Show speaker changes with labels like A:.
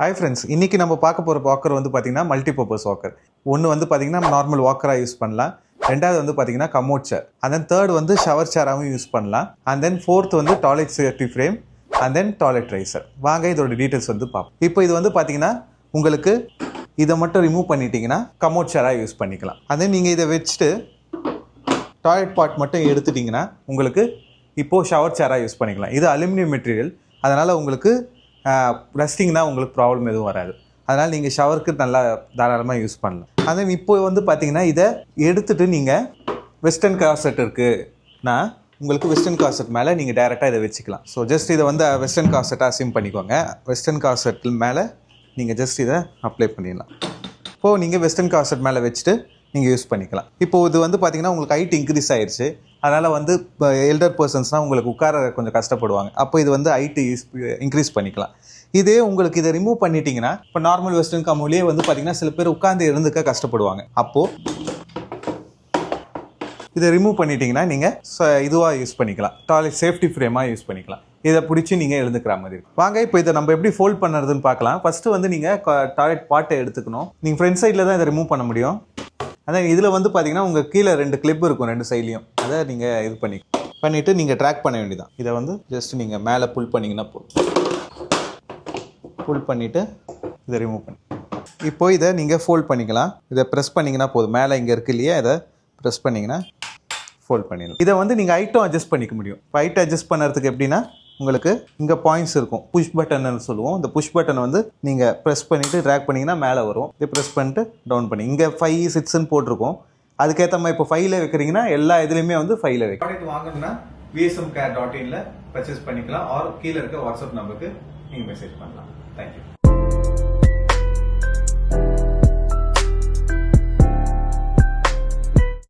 A: Hi friends இன்னைக்கு நம்ம பார்க்க போகிற வாக்கர் வந்து பார்த்தீங்கன்னா மல்டிபர்பஸ் வாக்கர் ஒன்று வந்து பார்த்தீங்கன்னா நார்மல் வாக்கராக யூஸ் பண்ணலாம். ரெண்டாவது வந்து பார்த்தீங்கன்னா commode chair and then third வந்து ஷவர் சேராகவும் யூஸ் பண்ணலாம். அண்ட் தென் ஃபோர்த் வந்து toilet safety frame and then toilet riser வாங்க இதோட டீட்டெயில்ஸ் வந்து பார்ப்போம். இப்போ இது வந்து பார்த்தீங்கன்னா உங்களுக்கு இதை மட்டும் ரிமூவ் பண்ணிட்டீங்கன்னா கமோட் சேராக யூஸ் பண்ணிக்கலாம். And நீங்கள் இதை வச்சுட்டு டாய்லெட் பாட் மட்டும் எடுத்துட்டிங்கன்னா உங்களுக்கு இப்போது ஷவர் சேராக யூஸ் பண்ணிக்கலாம். இது அலுமினியம் மெட்டீரியல் அதனால் உங்களுக்கு ரஸ்டிங்னா உங்களுக்கு ப்ராப்ளம் எதுவும் வராது. அதனால் நீங்கள் ஷவருக்கு நல்லா தாராளமாக யூஸ் பண்ணலாம். அதே இப்போ வந்து பார்த்தீங்கன்னா இதை எடுத்துகிட்டு நீங்கள் வெஸ்டர்ன் காசட் இருக்குன்னா உங்களுக்கு வெஸ்டர்ன் காசெட் மேலே நீங்கள் டைரெக்டாக இதை வச்சுக்கலாம். ஸோ ஜஸ்ட் இதை வந்து வெஸ்டர்ன் காசெட்டாக அசிம் பண்ணிக்கோங்க. வெஸ்டர்ன் காசட் மேலே நீங்கள் ஜஸ்ட் இதை அப்ளை பண்ணிடலாம். இப்போது நீங்கள் வெஸ்டர்ன் காசட் மேலே வச்சுட்டு நீங்கள் யூஸ் பண்ணிக்கலாம். இப்போ இது வந்து பார்த்தீங்கன்னா உங்களுக்கு ஹைட் இன்க்ரீஸ் ஆயிடுச்சு அதனால் வந்து இப்போ எல்டர் பர்சன்ஸ்னால் உங்களுக்கு உட்கார கொஞ்சம் கஷ்டப்படுவாங்க. அப்போ இது வந்து ஐடி இன்க்ரீஸ் uh, பண்ணிக்கலாம். இதே உங்களுக்கு இதை ரிமூவ் பண்ணிட்டீங்கன்னா இப்போ நார்மல் வெஸ்டர்ன் கம்மிலே வந்து பார்த்தீங்கன்னா சில பேர் உட்காந்து இருந்துக்க கஷ்டப்படுவாங்க. அப்போது இதை ரிமூவ் பண்ணிட்டீங்கன்னா நீங்கள் இதுவாக யூஸ் பண்ணிக்கலாம். டாய்லெட் சேஃப்டி ஃப்ரேமாக யூஸ் பண்ணிக்கலாம். இதை பிடிச்சி நீங்கள் எழுந்துக்கிற மாதிரி இருக்கும். வாங்க இப்போ இதை நம்ம எப்படி ஃபோல்ட் பண்ணுறதுன்னு பார்க்கலாம். ஃபஸ்ட்டு வந்து நீங்கள் டாய்லெட் பாட்டை எடுத்துக்கணும். நீங்கள் ஃப்ரண்ட் சைடில் தான் இதை ரிமூவ் பண்ண முடியும். அதான் இதில் வந்து பார்த்தீங்கன்னா உங்கள் கீழே ரெண்டு கிளிப் இருக்கும் ரெண்டு சைட்லையும் அதை நீங்கள் இது பண்ணி பண்ணிவிட்டு நீங்கள் ட்ராக் பண்ண வேண்டியதான் இதை வந்து ஜஸ்ட் நீங்கள் மேலே புல் பண்ணிங்கன்னா போதும். புல் பண்ணிவிட்டு இதை ரிமூவ் பண்ணி இப்போ இதை நீங்கள் ஃபோல்ட் பண்ணிக்கலாம். இதை ப்ரெஸ் பண்ணிங்கன்னா போதும். மேலே இங்கே இருக்கு இல்லையா? இதை ப்ரெஸ் பண்ணிங்கன்னா ஃபோல்ட் பண்ணிடலாம். இதை வந்து நீங்கள் ஹைட்டும் அட்ஜஸ்ட் பண்ணிக்க முடியும். இப்போ ஹைட் அட்ஜஸ்ட் பண்ணுறதுக்கு எப்படின்னா உங்களுக்கு இங்கே பாயிண்ட்ஸ் இருக்கும். புஷ் பட்டன்னு சொல்லுவோம். இந்த புஷ் பட்டனை வந்து நீங்கள் ப்ரெஸ் பண்ணிவிட்டு ட்ராக் பண்ணிங்கன்னா மேலே வரும். இதை ப்ரெஸ் பண்ணிட்டு டவுன் பண்ணி. இங்கே ஃபைவ் சிக்ஸ்ன்னு போட்டிருக்கோம். அதுக்கேற்ற மாதிரி இப்போ ஃபைவ்ல வைக்கிறீங்கன்னா எல்லா இதுலேயுமே வந்து ஃபைவ்ல வைக்கும் வாங்கணும்னா விஎஸ்எம் கேர் டாட் இனில் பர்ச்சேஸ் பண்ணிக்கலாம். ஆர் கீழே இருக்க வாட்ஸ்அப் நம்பருக்கு நீங்கள் மெசேஜ் பண்ணலாம். தேங்க்யூ